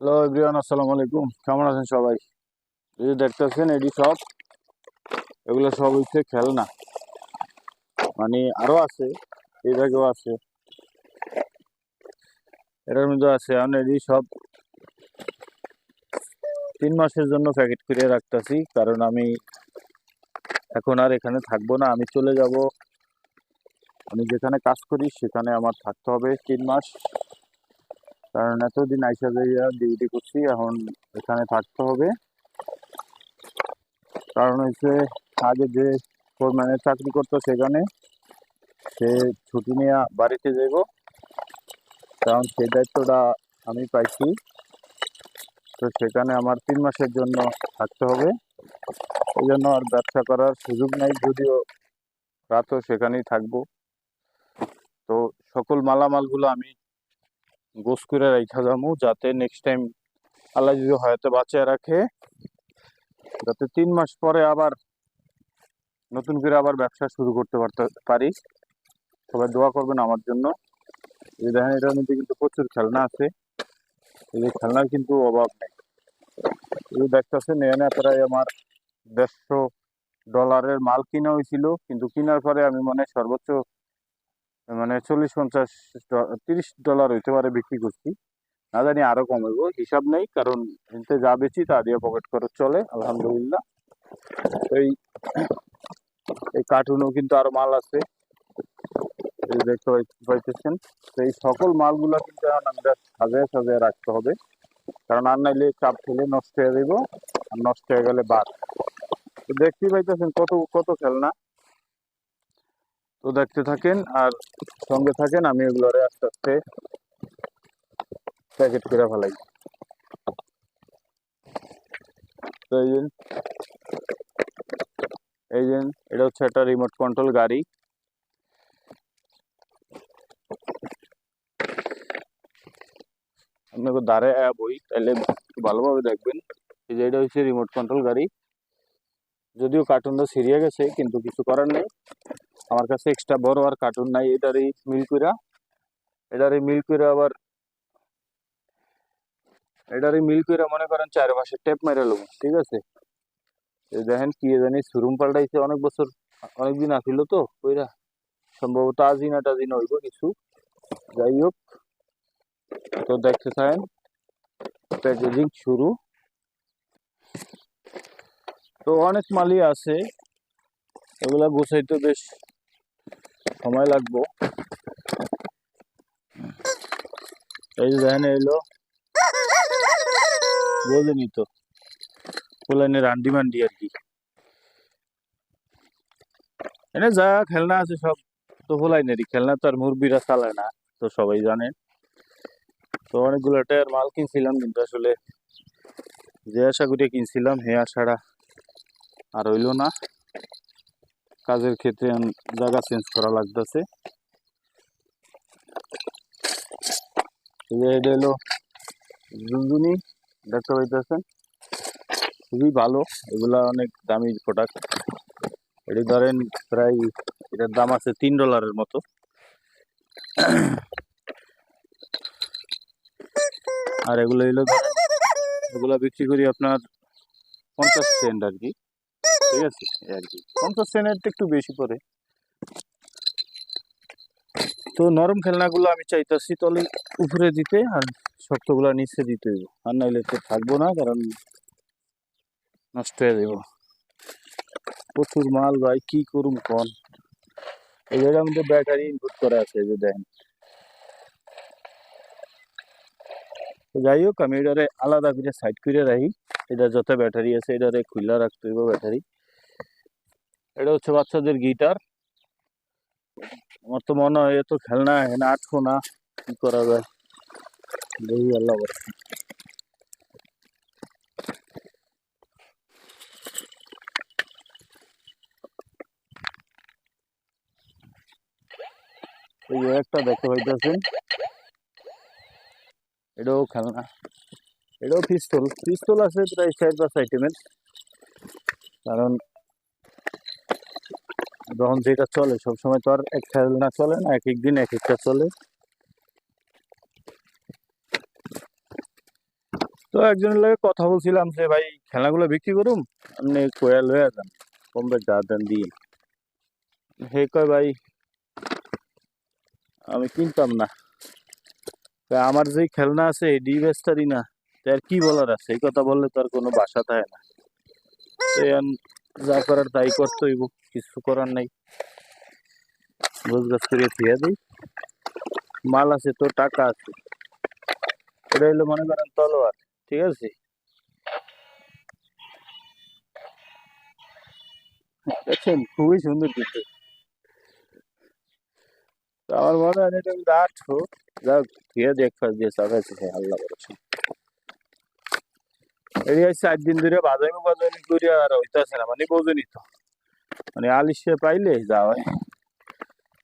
Hello everyone, আসসালামু আলাইকুম। কেমন আছেন সবাই? এই যে দেখতেছেন এটি সব। এগুলো সব হচ্ছে খেলনা। মানে আরও আছে, এই ব্যাগেও আছে। এটার মধ্যে আছে, এখন এটি সব তিন মাসের জন্য প্যাকেট করে রাখতেছি, কারণ আমি এখন আর এখানে থাকব না, আমি চলে যাব। আমি যেখানে কাজ করি, সেখানে আমার থাকতে হবে তিন মাস। কারণ এতদিন আইসা যাইয়া ডিউটি করছি, এখন এখানে থাকতে হবে। কারণ হচ্ছে আগে যে ফোরম্যানের চাকরি করতো সেখানে, সে ছুটি নিয়ে বাড়িতে যাব কারণ সেই দায়িত্বটা আমি পাইছি। তো সেখানে আমার তিন মাসের জন্য থাকতে হবে। এই জন্য আর ব্যবসা করার সুযোগ নাই, যদিও রাতও সেখানেই থাকব। তো সকল মালামালগুলো আমি গোস করে রাখা যাব যাতে নেক্সট টাইম আল্লাহ যদি হয়তো বাঁচিয়ে রাখে, যাতে তিন মাস পরে আবার নতুন করে আবার ব্যবসা শুরু করতে পারতে পারি। সবাই দোয়া করবেন আমার জন্য। এই দেখেন, এটার মধ্যে কিন্তু প্রচুর খেলনা আছে। এই যে খেলনার কিন্তু অভাব নেই। এই দেখতেছেন, এখানে প্রায় আমার দেড়শো ডলারের মাল কিনা হয়েছিল। কিন্তু কেনার পরে আমি মনে সর্বোচ্চ মানে চল্লিশ পঞ্চাশ তিরিশ ডলার হইতে পারে বিক্রি করছি। না জানি আরও কমাবো হিসাব নেই, কারণ এতে যা বেচি তা দিয়ে পকেট খরচ চলে, আলহামদুলিল্লাহ। এই এই কার্টুনও কিন্তু আরও মাল আছে দেখতে পাইতেছেন। এই সকল মালগুলো কিন্তু আমাদের সাজায় সাজায় রাখতে হবে, কারণ আর নাইলে চাপ ফেলে নষ্ট হয়ে যাব আর নষ্ট হয়ে গেলে বাদ। তো দেখতেই পাইতেছেন কত কত খেলনা। তো দেখতে থাকেন আর সঙ্গে থাকেন, আমি এগুলোরে আস্তে আস্তে প্যাকেট করে ফেলাই। এই যে এটা হচ্ছে একটা রিমোট কন্ট্রোল গাড়ি। আপনাকে দাঁড়ে বই তাহলে ভালোভাবে দেখবেন। এই যে এটা হচ্ছে রিমোট কন্ট্রোল গাড়ি। যদিও কার্টুনটা সিরিয়ে গেছে, কিন্তু কিছু করার নেই। আমার কাছে এক্সট্রা বড় আর কার্টুন নাই, এটারই মিল কইরা, এটারই মিল কইরা আবার, এটারই মিল মনে করেন চারপাশে টেপ মেরে লব, ঠিক আছে? দেখেন কি জানি শোরুম পাল্টাইছে, অনেক বছর, অনেকদিন আসিল তো, কইরা। সম্ভবত আজিনা টাজিনা হইব কিছু। যাই হোক, তো দেখতে থাকেন প্যাকেজিং শুরু। তো অনেক মালই আছে, এগুলা গুছাইতে বেশ সময় লাগবো। এই যে দেখেন এলো। বোঝেনি তো। ফুলাইনের রান্ডি মান্ডি আর কি। এনে যা খেলনা আছে সব তো ফুলাইনেরই খেলনা তো আর মুরবিরা চালায় না, তো সবাই জানে। তো অনেকগুলো টায়ার মাল কিনছিলাম, কিন্তু আসলে যে আশা করে কিনছিলাম, হে আশাটা আর হইল না। কাজের ক্ষেত্রে জায়গা চেঞ্জ করা লাগতেছে। হলো জুনজুনি দেখতে পাইতেছেন? খুবই ভালো, এগুলা অনেক দামি প্রোডাক্ট এটি ধরেন প্রায়, এটার দাম আছে তিন ডলারের মতো। আর এগুলো এগুলা বিক্রি করি আপনার পঞ্চাশ সেন্ট আর কি। ঠিক আছে? আর কি। পঞ্চাশ সেন্টের একটু বেশি পড়ে তো নরম খেলনাগুলো আমি চাইতাছি তলে উপরে দিতে আর শক্তগুলা নিচে দিতে হইব। আর নাইলে তো থাকব না, কারণ নষ্ট হয়ে যাব প্রচুর মাল ভাই, কি করুম কন? এই জায়গার ব্যাটারি ইনপুট করা আছে যে দেখেন যাই হোক, আমি এটারে আলাদা করে সাইড করে রাখি। এটা যত ব্যাটারি আছে, এটারে খুলা রাখতে হইব ব্যাটারি। এটা হচ্ছে বাচ্চাদের গিটার। আমার তো মনে হয় এত খেলনা এখানে আটকো না, কি করা যায়? দেখি, আল্লাহ এই একটা দেখতে পাইতেছেন। এটাও খেলনা। এটাও পিস্তল। পিস্তল আছে প্রায় চার পাঁচ আইটেমের কারণ যখন যেটা চলে, সবসময় তো আর এক খেলনা চলে না, এক এক দিন এক একটা চলে। তো একজনের লাগে কথা বলছিলাম যে, ভাই খেলাগুলো বিক্রি করুম? আপনি কয়া লয়ে যান কমবে যা দেন দিয়ে হে কয়, ভাই, আমি কিনতাম না। আমার যে খেলনা আছে এডি বেস্তারি না। তার কি বলার আছে? এই কথা বললে তার কোনো বাসা থাকে না। যা করার তাই করতে হইব কিছু করার নাই গোছ গাছ করে থিয়া দিই মাল আছে তো টাকা আছে এটা হইল মনে করেন তলোয়ার ঠিক আছে দেখছেন খুবই সুন্দর কিন্তু তো আমার মনে হয় এটা কিন্তু আটশো যাক থিয়া দেখ ফাঁস দিয়ে চাকাইছে আল্লাহ বলেছে এই চার দিন ধরে বাজামি বাজামি করে আর হইতাছে না মানে বোঝেনি তো। মানে আলিশে পাইলে যাওয়াই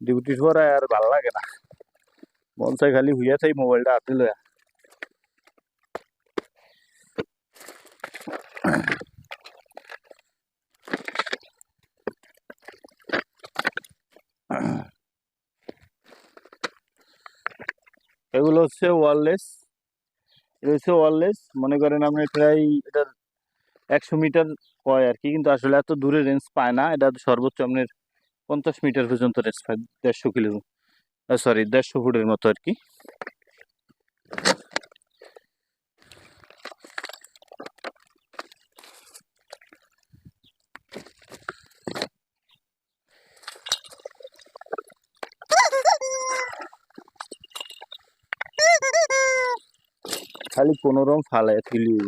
ডিউটির পর আর ভালো লাগে না। মন চাই খালি হুইয়া থাই মোবাইলটা হাতে লয়া। এগুলো হচ্ছে ওয়ারলেস হচ্ছে ওয়ারলেস। মনে করেন আপনি প্রায় এটার একশো মিটার হয় আর কি, কিন্তু আসলে এত দূরে রেঞ্জ পায় না। এটা সর্বোচ্চ আপনার পঞ্চাশ মিটার পর্যন্ত রেঞ্জ পায়, দেড়শো কিলো সরি দেড়শো ফুটের মতো আর কি। খালি কোনো রকম ফালায় ফেলিব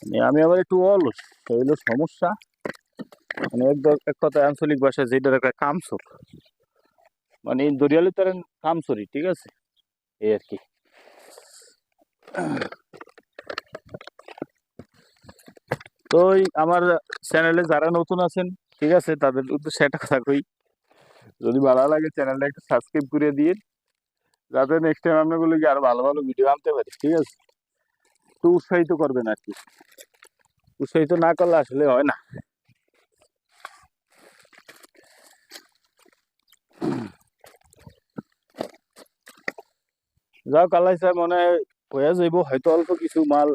মানে আমি আবার একটু অলস হইল সমস্যা। মানে এক এক আঞ্চলিক ভাষায় যেটার একটা কামসুক মানে দরিয়ালি তার কামসরি, ঠিক আছে? এই আর কি। তো আমার চ্যানেলে যারা নতুন আছেন, ঠিক আছে? তাদের উদ্দেশ্যে একটা কথা কই। যদি ভালো লাগে চ্যানেলটা একটু সাবস্ক্রাইব করে দিয়ে যাতে নেক্সট টাইম আপনাগুলো কি, আরও ভালো ভালো ভিডিও আনতে পারি। ঠিক আছে? একটু উৎসাহিত করবেন আর কি। উৎসাহিত না করলে আসলে হয় না। যাও, কালাই সাহেব, মনে হয় যাইব। হয়তো অল্প কিছু মাল।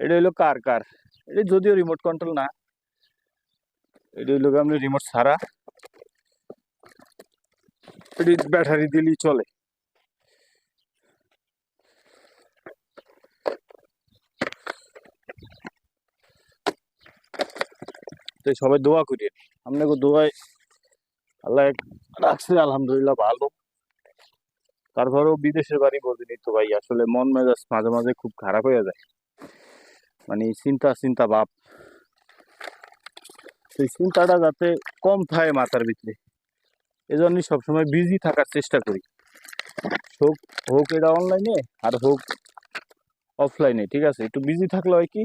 এটা হইল কার কার? এটা যদিও রিমোট কন্ট্রোল না। এটা হইল আপনি রিমোট ছাড়া। এটি ব্যাটারি দিলেই চলে। তো সবাই দোয়া করি। আপনাকে দোয়ায় আল্লাহ রাখছে, আলহামদুলিল্লাহ ভালো। তারপরেও বিদেশের বাড়ি বোঝেনি তো ভাই, আসলে মন মেজাজ মাঝে মাঝে খুব খারাপ হয়ে যায়। মানে চিন্তা চিন্তা ভাব। সেই চিন্তাটা যাতে কম থাকে মাথার ভিতরে, এজন্যই সবসময় বিজি থাকার চেষ্টা করি। হোক হোক এটা অনলাইনে আর হোক অফলাইনে ঠিক আছে? একটু বিজি থাকলে হয় কি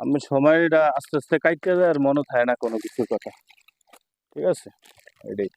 আপনার সময়টা আস্তে আস্তে কাটতে যায় আর মনে থাকে না কোনো কিছুর কথা। ঠিক আছে? এটাই।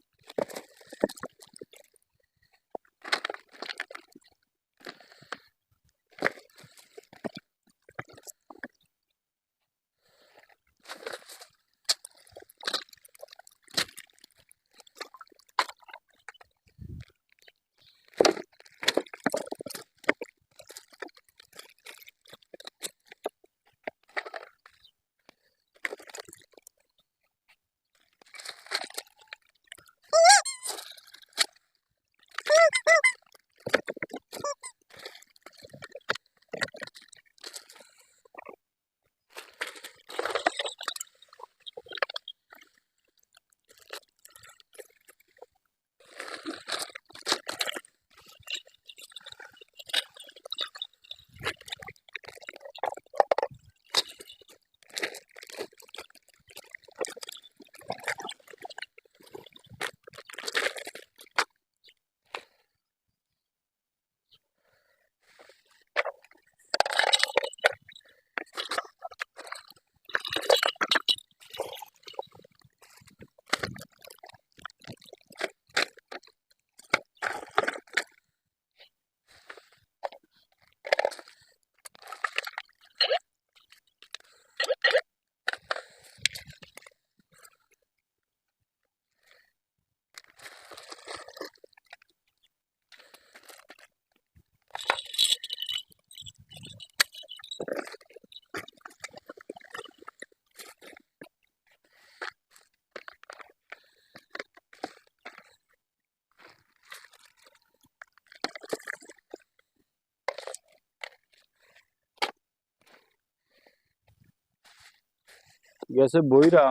গেছে বইরা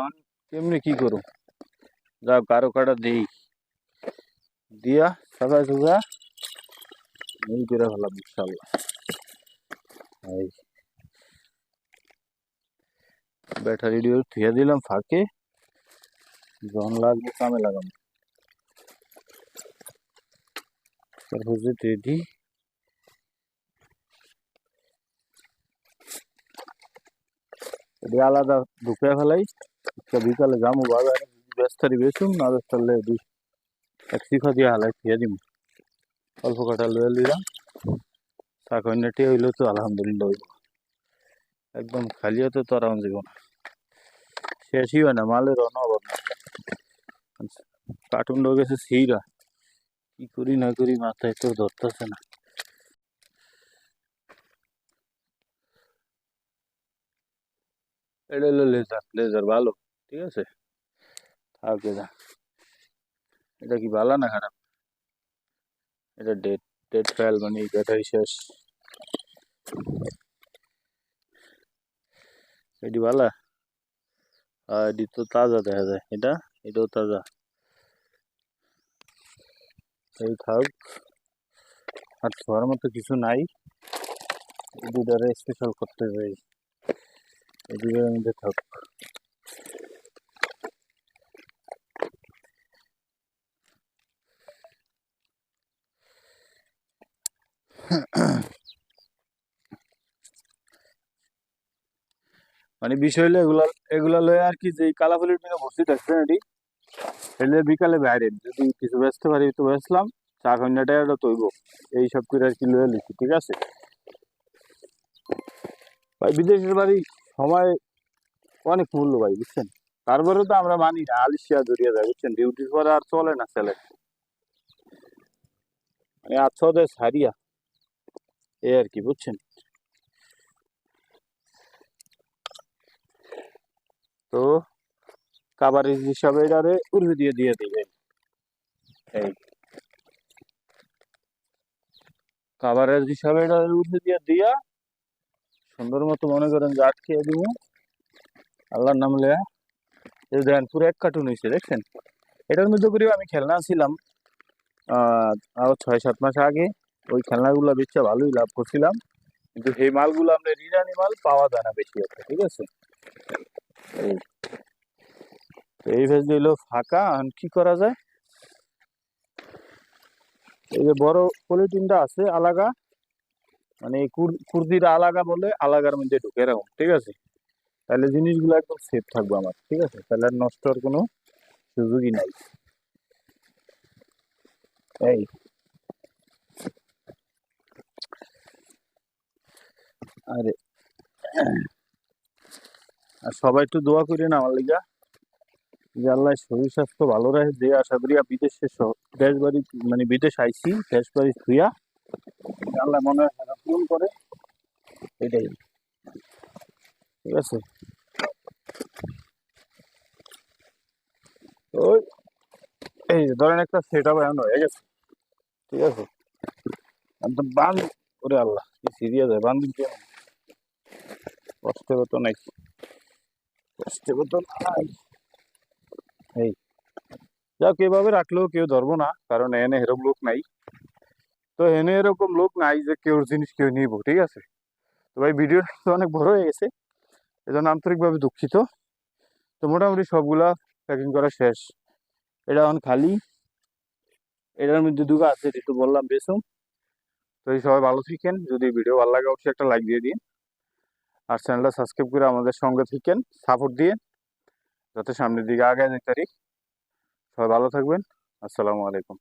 কেমনি কি করু যাও, কারও কাটা দেই। দিয়া সাদা সুজা এই করে ফেলাম ইনশাল্লাহ ব্যাটারি দিয়ে থুয়ে দিলাম ফাঁকে। জন লাগবে কামে লাগাম তারপর যে রেডি এটা আলাদা ঢুকে ফেলাই, আজকে বিকালে যাব বাজারে ব্যস্তারি বেশুম, না ব্যস্তালে দুই এক শিখা দিয়ে হালাই থিয়ে দিম। অল্প কটা লয়ে লিলাম শাক অন্যটি হইল তো আলহামদুলিল্লাহ হইব। একদম খালি হতে তো আরাম যাব না শেষই হয় না, মালের অনবর কার্টুন লোক গেছে সিরা কি করি না করি মাথায় তো ধরতেছে না। এটা হলো লেজার লেজার ভালো, ঠিক আছে? থাক এটা এটা কি ভালো না খারাপ? এটা ডেট ডেট ফাইল মানে ব্যাটারি শেষ। এটি ভালো? আর এটি তো তাজা দেখা যায়। এটা? এটাও তাজা। এই থাক। আর ছোঁয়ার মতো কিছু নাই। দুটারে স্পেশাল করতে যাই মানে বিষয় হলো এগুলা এগুলা লয়ে আর কি যে কালাফুলির দিনে ভর্তি থাকছে এটি এলে বিকালে বাইরে, যদি কিছু বেচতে পারি তো বেচলাম চা কন্যাটা এটা তৈব। এই সব করে আর কি লয়ে লিখি, ঠিক আছে? ভাই, বিদেশের বাড়ি সময় অনেক মূল্য ভাই, বুঝছেন? তারপরে তো আমরা মানি না, আলিশিয়া জড়িয়ে যায়, বুঝছেন? ডিউটির পরে আর চলে না ছেলে। মানে আচ্ছা ওদের সারিয়া এই আর কি, বুঝছেন? তো কাবারেজ হিসাবে এটারে উর্মি দিয়ে দিয়ে দিবে এই। কাবারেজ হিসাবে এটা উর্মি দিয়ে দিয়া সুন্দর মতো মনে করেন যে আটকে দিব। আল্লাহর নাম লেয়া এই দেখেন পুরো এক কার্টুন হয়েছে দেখছেন? এটার মধ্যে করেও আমি খেলনা ছিলাম, আহ, আরও ছয় সাত মাস আগে, ওই খেলনাগুলো বেচে ভালোই লাভ করছিলাম। কিন্তু সেই মালগুলো আমরা রিরানি মাল পাওয়া যায় না বেশি একটা, ঠিক আছে? এই এই ভেজ দিলো ফাঁকা, এখন কি করা যায়? এই যে বড় পলিথিনটা আছে আলাগা মানে এই কুর- কুর্দির আলাগা বলে আলাগার মধ্যে ঢুকে রাখুন ঠিক আছে? তাহলে জিনিসগুলো একদম সেফ থাকবে আমার, ঠিক আছে? তাহলে আর নষ্ট হওয়ার কোনো সুযোগই নাই। এই। আরে। আর সবাই একটু দোয়া করেন আমার লিগা। যে আল্লাহ শরীর স্বাস্থ্য ভালো রাখে, যে আশা করি বিদেশে দেশ বাড়ি মানে বিদেশ আইসি, দেশ বাড়ি থুইয়া মনে হয় করে। এটাই ঠিক আছে? ওই, এই ধরেন একটা সেট আপ হয়ে গেছে? ঠিক আছে? একদম বান ওরে আল্লাহ, কি সিরিয়াস হয়, বান্ধব কেন কষ্টের নাই। কষ্টের নাই। এই, যাক, এভাবে রাখলেও কেউ ধরবো না, কারণ এনে এরকম লোক নাই। তো এনে এরকম লোক নাই যে কেউ জিনিস কেউ নিব, ঠিক আছে? তো ভাই ভিডিও তো অনেক বড় হয়ে গেছে। এজন্য আন্তরিকভাবে দুঃখিত। তো মোটামুটি সবগুলা প্যাকিং করা শেষ। এটা এখন খালি। এটার মধ্যে দুটো আছে তো বললাম বেসম তো এই সবাই ভালো থাকেন। যদি ভিডিও ভালো লাগে, অবশ্যই একটা লাইক দিয়ে দিন। আর চ্যানেলটা সাবস্ক্রাইব করে আমাদের সঙ্গে থাকেন। সাপোর্ট দিয়ে। যাতে সামনের দিকে আগে যেতে পারি সবাই ভালো থাকবেন। আসসালামু আলাইকুম।